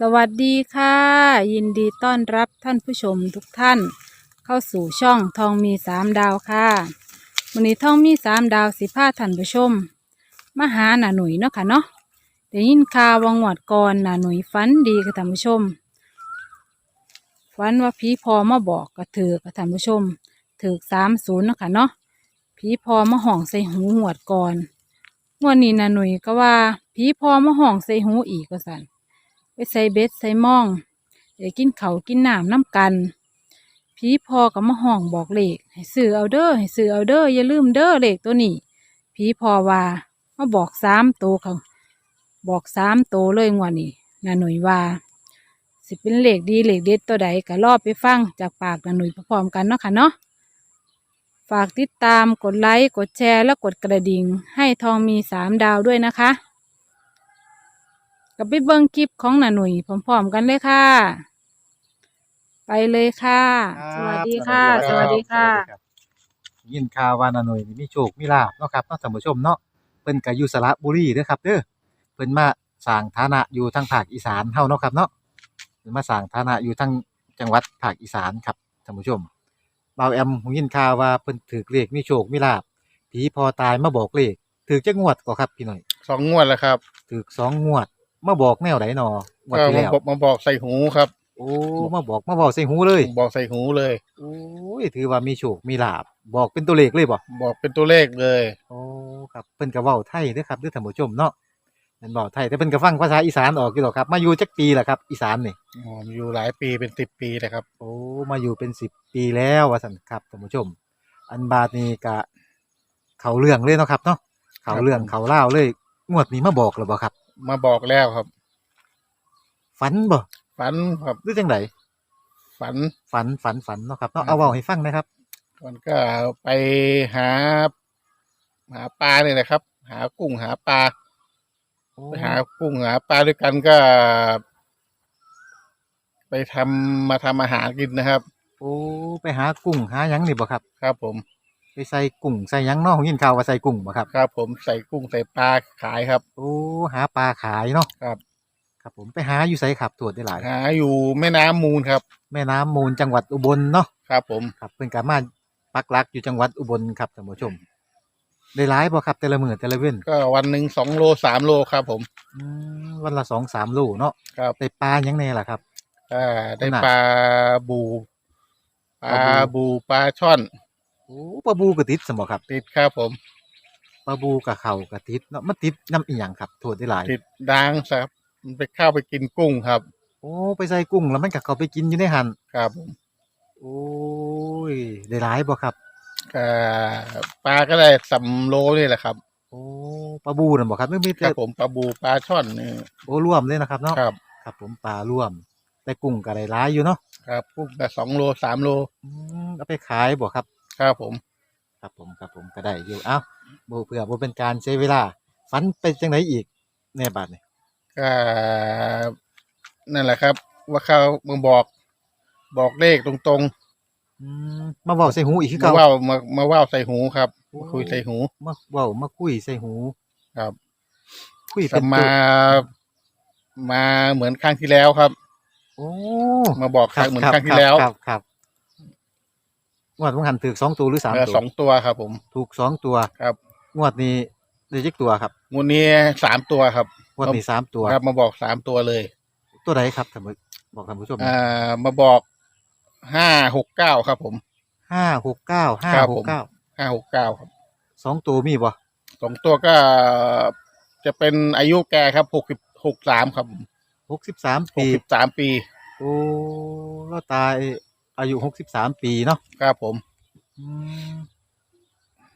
สวัสดีค่ะ ยินดีต้อนรับท่านผู้ชมทุกท่าน เข้าสู่ช่องทองมีสามดาวค่ะวันนี้ทองมีสามดาวสิพาท่านผู้ชมมาหาหน่าหนุ่ยเนาะค่ะเนาะได้ยินข่าววังหวัดก่อนหน่าหนุ่ยฝันดีกับท่านผู้ชมฝันว่าผีพอมาบอกกระถือกับท่านผู้ชมถือสามศูนย์เนาะค่ะเนาะผีพอมาห่องใส่หูหวดก่อนงวดนี้หน่าหนุ่ยก็ว่าผีพอมาห่องใส่หูอีกก็สั่น ไปใส่เบ็ดใส่ม่องเดี๋ยวกินเขากินน้ำน้ำกันผีพอกับมาห้องบอกเลขให้ซื้อเอาเด้อให้ซื้อเอาเด้ออย่าลืมเด้อเลขตัวนี้ผีพอว่ามาบอกสามโตเขาบอกสามโตเลยงวดนี้นาหนุ่ยว่าสิเป็นเลขดีเลขเด็ดตัวใดก็รอบไปฟังจากปากนาหนุ่ยพร้อมกันเนาะค่ะเนาะฝากติดตามกดไลค์กดแชร์และกดกระดิ่งให้ทองมีสามดาวด้วยนะคะ กับไปเบิ้งคลิปของหน่าหนุ่ยพร้อมๆกันเลยค่ะ ไปเลยค่ะ สวัสดีค่ะ สวัสดีค่ะรับยินข่าวว่านาหน่อยนี่มีโชคมีลาภเนาะครับเนาะท่านผู้ชมเนาะเพิ่นก็อยู่สระบุรีเด้อครับเด้อเพิ่นมาสร้างฐานะอยู่ทางภาคอีสานเฮาเนาะครับเนาะเพิ่นมาสร้างฐานะอยู่ทางจังหวัดภาคอีสานครับท่านผู้ชมบ่าวแอมหูยินข่าวว่าเพิ่นถือเลขมีโชคมีลาภผีพอตายมาบอกเลขถือจักงวดก็ครับพี่หน่อยสองงวดแล้วครับถือสองงวด มาบอกแนวไหนหนองวดก็ที่มาแล้วบอกมาบอกใส่หูครับโอ้มาบอกมาบอกใส่หูเลยบอกใส่หูเลย โอ้ยถือว่ามีโชคมีลาภบอกเป็นตัวเลขเลยบ่บอกเป็นตัวเลขเลย โอ้ครับเพิ่นก็เว้าไทยเด้อครับเด้อท่านผู้ชมเนาะเพิ่นเว้าไทยแต่เพิ่นก็ฟังภาษาอีสานออกอยู่ดอกครับมาอยู่จักปีแล้วครับอีสานนี่ อ๋ออยู่หลายปีเป็นสิบปีเลยครับ โอ้ มาอยู่เป็นสิบปีแล้วว่าซั่นครับท่านผู้ชม อันบาดนี้ก็เข้าเรื่องเลยเนาะครับเนาะเข้าเรื่องครับผม เข้าเล่าวเลย งวดนี้มาบอกแล้วบ่ครับ มาบอกแล้วครับ ฝันบ่ฝันครับหรือจังไดฝัน ฝันฝันฝันเนาะครับเนาะครับเอาเว้าให้ฟังนะครับ มันก็ไปหา หาปลาเนี่ยนะครับ หากุ้งหาปลาโอ้ไปหากุ้งหาปลาด้วยกันก็ ไปทำมาทำอาหารกินนะครับ โอ้ ไปหากุ้งหาหยังนี่บ่ครับ ครับผม ไปใส่กุ้งใส่หยังเนาะยินข่าวว่าใส่กุ้งบ่ครับ ครับผมใส่กุ้งใส่ปลาขายครับ โอ้หาปลาขายเนาะครับ ครับผมไปหาอยู่ไสครับตรวจได้หลาย หาอยู่แม่น้ำมูลครับ แม่น้ำมูลจังหวัดอุบลเนาะครับผมครับเพิ่นก็มาปักหลักอยู่จังหวัดอุบลครับท่านผู้ชม ได้หลายบ่ครับแต่ละมื้อแต่ละเว้นก็วันหนึ่งสองโลสามโลครับผมอืมวันละ2 3โลเนาะครับได้ปลาหยังแน่ล่ะครับ อ่าได้ขนาดปลาบูปปลาลาบูบูปลาช่อน โอ้ปลาบูก็ติดสมบ่ครับติดครับผมปลาบูกับเขาก็ติดเนาะมันติดน้ำอีหยังครับโทษได้หลายติดด่างครับมันไปเข้าไปกินกุ้งครับ โอ้ไปใส่กุ้งแล้วมันก็เข้าไปกินอยู่ในหันครับผมโอ้ยได้หลายบ่ครับก็ปลาก็ได้สำโลนี่แหละครับ โอ้ปลาบูนั่นบ่ครับไม่มีคแต่รับผมปลาบูปลาช่อนนี่โอ้รวมเลยนะครับเนาะครับ ครับ ผมปลารวม แต่กุ้งก็ได้หลายอยู่เนาะครับกุ้งก็สองโลสามโลอืมเอาไปขายบ่ครับ ครับผม ครับผมครับผมก็ได้อยู่เอ้าบ่เพื่อบ่เป็นการใช้เวลาฝันไปจังไดอีกแน่บาดนี่ก็นั่นแหละครับ ว่าเขามาบอก บอกเลขตรงอืมมาเว้าใส่หูอีกคือๆมาเก่าว่าวมามาว่าวใส่หูครับโอ้มาคุยใส่หู มาเว้ามาคุยใส่หูครับ คุยก็เป็นมาตัวมาเหมือนครั้งที่แล้วครับ โอ้มาบอกครั้งเหมือนครั้งที่แล้ว ครับครับ งวดมันหันถูกสองตัวหรือสามเออตัวสองตัวครับ ผมถูกสองตัวครับงวดนี้ได้จักตัวครับงวดนี้สามตัวครับงวดนี้สามตัวครับมาบอกสามตัวเลย ตัวใดครับท่านผู้บอกท่านผู้ชมอ่ามาบอกห้าหกเก้าครับ ผมห้าหกเก้าห้าครับหผกมเก้าห้าหกเก้าครับสองตัวมีบ่สองตัวก็จะเป็นอายุแกครับหกสิบหกสามครับหกสิบสามหกปีสิบสามปีโอ้เราตาย อายุหกสิบสามปีเนาะครับผมอืม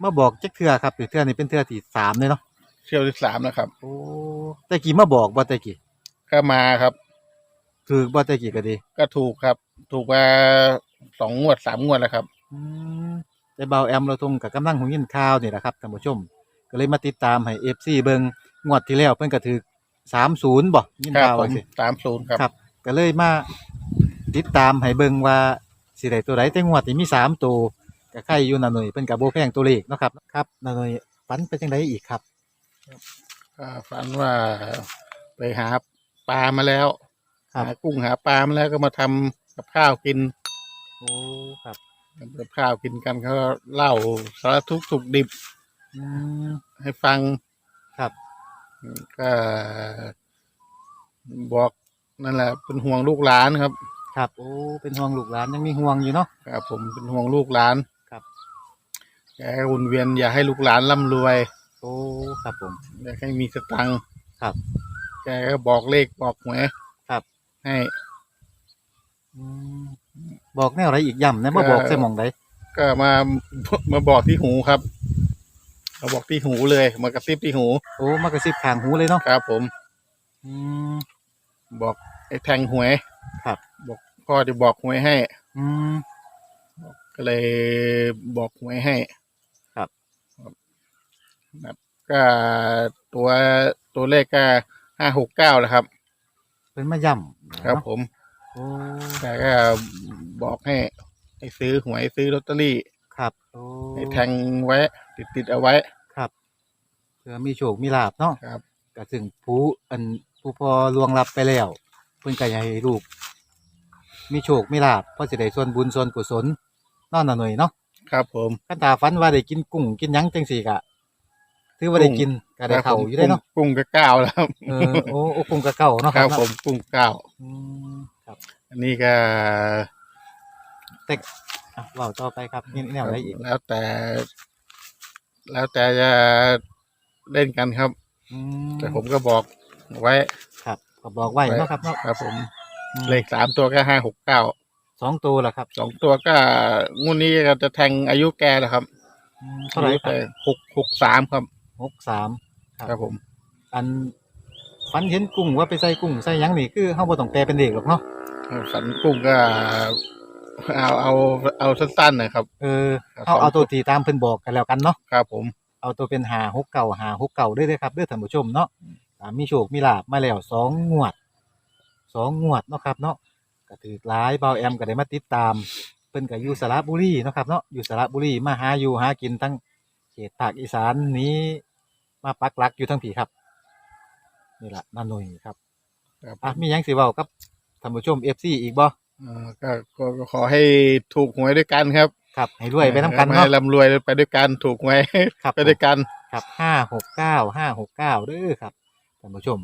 มาบอกจักเทื่อครับเทื่อนี้เป็นเทื่อที่สามเลยเนาะเที่ยวที่สามนะครับโอ้แต่กี้มาบอกบ่แต่กี้ก็มาครับ ถือบ่แต่กี้ก็ดีก็ถูกครับ ถูกมาสองงวดสามงวดแล้วครับ อืมแต่เบาแอมเราทงกับกำลังหงยินข่าวนี่แหละครับท่านผู้ชม ก็เลยมาติดตามให้เอฟซีเบิงงวดที่แล้วเพิ่นก็ถือสามศูนย์บ่ยินครับข่าวผว่ามสิ สามศูนย์ครับ ครับ ก็เลยมาติดตามให้เบิงว่า สิได้ตัวใดแต่งวดที่มีสามตัวก็ใครอยู่นาหน่อยเพิ่นก็บ่แพงตัวเลขเนาะครับครับนาหน่อยฝันไปจังไดอีกครับก็ฝันว่าไปหาปลามาแล้วครับหากุ้งหาปลามาแล้วก็มาทำกับข้าวกินโอ้ครับทำกับข้าวกินกันเขาก็เล่าสารทุกข์สุขดิบอืมให้ฟังครับก็บอกนั่นแหละเป็นห่วงลูกหลานครับ ครับ โอ้ เป็นห่วงลูกหลานยังมีห่วงอยู่เนาะ ครับผมเป็นห่วงลูกหลานครับแกก็วนเวียนอย่าให้ลูกหลานร่ำรวยโอ้ ครับผม อยากให้มีสตังค์ครับแกก็บอกเลขบอกหวยครับ ให้ อืมบอกแนวอะไรอีกย่ำนะมาบอกใส่หมองใดก็มามาบอกที่หูครับมาบอกที่หูเลย มากระซิบที่หูโอ้ มากระซิบข้างหูเลยเนาะ ครับ ผม อืมบอกไอ้แทงหวยครับบอก พ่อจะบอกหวยให้ อืมก็เลยบอกหวยให้ ครับ ครับ ก็ตัวตัวเลขก็ห้าหกเก้าแหละครับ เป็นมาย่ำครับเนาะผมโอ้แกก็บอกให้ให้ซื้อหวยซื้อลอตเตอรี่ครับโอ้ให้แทงไว้ ติดติดเอาไว้ ครับเพื่อมีโชคมีลาบเนาะครับ ก็ถึงผู้อันผู้พอล่วงลับไปแล้ว เพิ่นก็อยากให้ลูก มีโชคมีลาบเพราะสิได้ส่วนบุญส่วนกุศลเนอนน่ะหน่อยเนาะครับผมคันตาฝันว่าได้กินกุ้งกินหยังจังสี่ก็ถือว่าได้กินก็ได้เข้าอยู่ได้เนาะกุ้งกุ้งก็เก้าแล้วครับเออโอ้โอ้กุ้งกะเก่าเนาะคครัรับบผมกุ้งเก้าอืมครับ อันนี้ก็แต่อะเว้าต่อไปครับนี่แนวอะไรอีกแล้วแต่ แล้วแต่จะเล่นกันครับ อืมแต่ผมก็บอกไว้ ครับก็บอกไว้เนาะครับเนาะ ครับผมอืม เลขสามตัวก็ห้าหกเก้าสองตัวล่ะครับสองตัวก็งวดนี้ก็จะแทงอายุแกนะครับอืมเท่าไหร่ครับหกหกสามครับหกสามครับผม อันฝันเห็นกุ้งว่าไปใส่กุ้งใส่หยังนี่คือเฮาบ่ต้องแปลเป็นเด็กหรอกเนาะฝันกุ้งก็เอาเอาเอาสั้นๆนะครับ เออครับเอาเอาตัวที่ตามเพิ่นบอกกันแล้วกันเนาะครับผม เอาตัวเป็นหาหกเก่าหาหกเก่าด้วยเด้อครับเด้อท่านผู้ชมเนาะอ่ามีโชคมีลาบมาแล้วสองงวด สองงวดเนาะครับเนาะก็ถือหลายเบาแอมก็ได้มาติดตาม เพิ่นก็อยู่สระบุรีเนาะครับเนาะอยู่สระบุรีมาหาอยู่หากินทั้งเขตภาคอีสานนี้มาปักหลักอยู่ทั้งผีครับนี่ล่ะนาหนุ่ยครับครับอะมีหยังสิเว้ากับท่านผู้ชม FC อีกบ่เอ่อก็ก็ก็ขอให้ถูกหวยด้วยกันครับครับ ให้รวยไปนํกันให้เนาะร่ำรวยไปด้วยกันถูกหวยครับ ไปด้วยกัน ครับห้าหกเก้าห้าหกเก้าเด้อครับท่านผู้ชม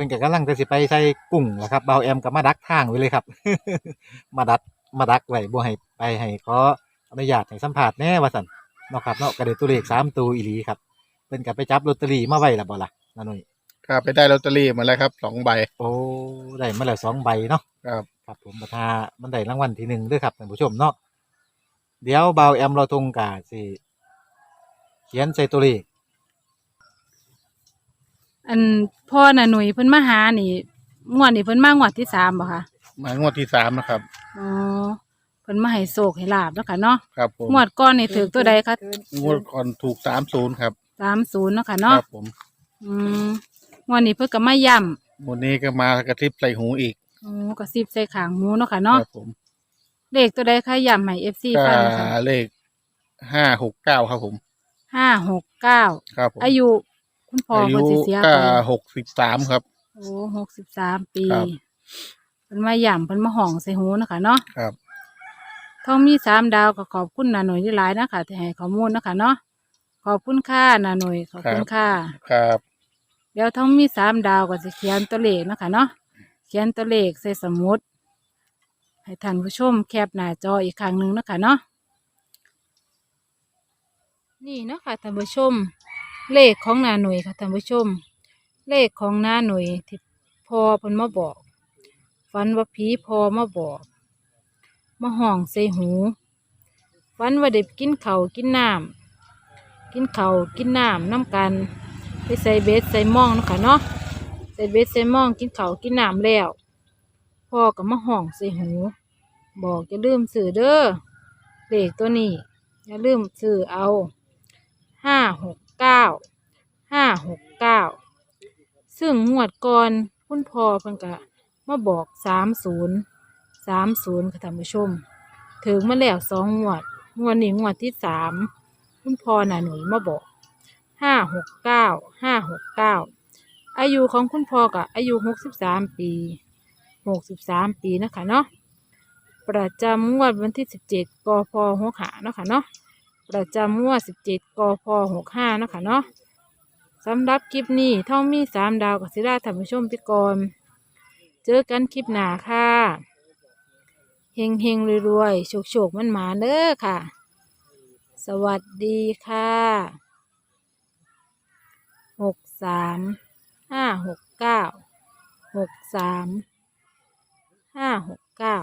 เพิ่นก็กำลังจะสิไปใส่กุ้งล่ะครับเบาแอมก็มาดักทางไว้เลยครับ มาดักมาดักไว้บ่ให้ไปให้ขออนุญาตให้สัมภาษณ์แหน่ว่าซั่นเนาะครับเนาะก็ได้ตัวเลขสามตัวอีหลีครับเพิ่นก็ไปจับลอตเตอรี่มาไว้แล้วบ่ล่ะนาหนุ่ยครับไปได้ลอตเตอรี่มาแล้วครับสองใบ โอ้ได้มาแล้วสองใบเนาะครับครับผมประทามันได้รางวัลที่หนึ่งด้วยครับท่านผู้ชมเนาะเดี๋ยวเบาแอมเราทงกาสิเขียนใส่ตัวเลข อันพ่อน่ะหนุ่ยเพิ่นมาหานี่งวดนี่เพิ่นมางวดที่สามบ่คะมางวดที่สามนะครับ อ๋อเพิ่นมาให้โศกให้ลาบแล้วค่ะเนาะครับผมงวดก้อนนี่ถือตัวใดคะงวดก่อนถูกสามศูนย์ครับสามศูนย์เนาะค่ะคเนาะรับผมอืมงวดนี้เพิ่นก็มาย่งวดนี้ก็มากระทิบใส่หูอีกำโอ้กระซิบใส่ขางหมูเนาะค่ะคเนาะรับผมเลขตัวใดคะย่ำให้ FC ก็ฟังค่ะเลขห้าหกเก้าครับผมห้าหกเก้าครับผมอายุ คุณพ่ออาเพิ่ยุนสิเสียก็ไปหกสิบสามครับ โอ้หกสิบสามปีครับ เพิ่นมาย่ำเพิ่นมาห้องใส่หูเนาะค่ะเนาะครับท้องมีสามดาวก็ขอบคุณนาหน่วยที่หลายนะคะที่ให้ข้อมูลนะคะเนาะขอบคุณค่านาหน่วยขอบคุณค่าครับเดี๋ยวท้องมีสามดาวก็จะเขียนตัวเลขเนาะคะเนาะเขียนตัวเลขใส่สมุดให้ท่านผู้ชมแคปหน้าจออีกครั้งหนึ่งเนาะคะเนาะนี่เนาะค่ะท่านผู้ชม เลขของนาหน่วยค่ะท่านผู้ชม เลขของนาหน่วยที่พอเพิ่นมาบอกฝันว่าผีพอมาบอกมาห้องใส่หูฝันว่าเด็กกินเขากินน้ำกินเขากินน้ำน้ำกัน ไปใส่เบสใส่หมองนะค่ะเนาะใส่เบสใส่หมองกินเขากินน้ำแล้วพ่อก็มาห้องใส่หู บอกอย่าลืมซื้อเด้อเลขตัวนี้อย่าลืมซื้อเอาห้าหก เก้าห้าหกเก้าซึ่งงวดก่อนคุณพ่อเพิ่นก็มาบอกสามศูนย์สามศูนย์ค่ะท่านผู้ชม ถึงมาแล้วสองงวด งวดนี้งวดที่สามคุณพ่อน่ะหนุ่ยมาบอกห้าหกเก้าห้าหกเก้าอายุของคุณพ่อก็อายุหกสิบสามปีหกสิบสามปีนะคะเนาะประจำงวดวันที่สิบเจ็ดกพหกหาเนาะค่ะเนาะ ประจำงวดสิบจ็ดกพหกห้านะคะเนาะสำหรับคลิปนี้ท่องมีสามดาวกับศิลาธรรมชมพิกรเจอกันคลิปหน้าค่ะเฮงเฮงรวยๆโชคโชคๆมันหมาเด้อค่ะ สวัสดีค่ะหกสามห้าหกเก้าหกสามห้าหกเก้า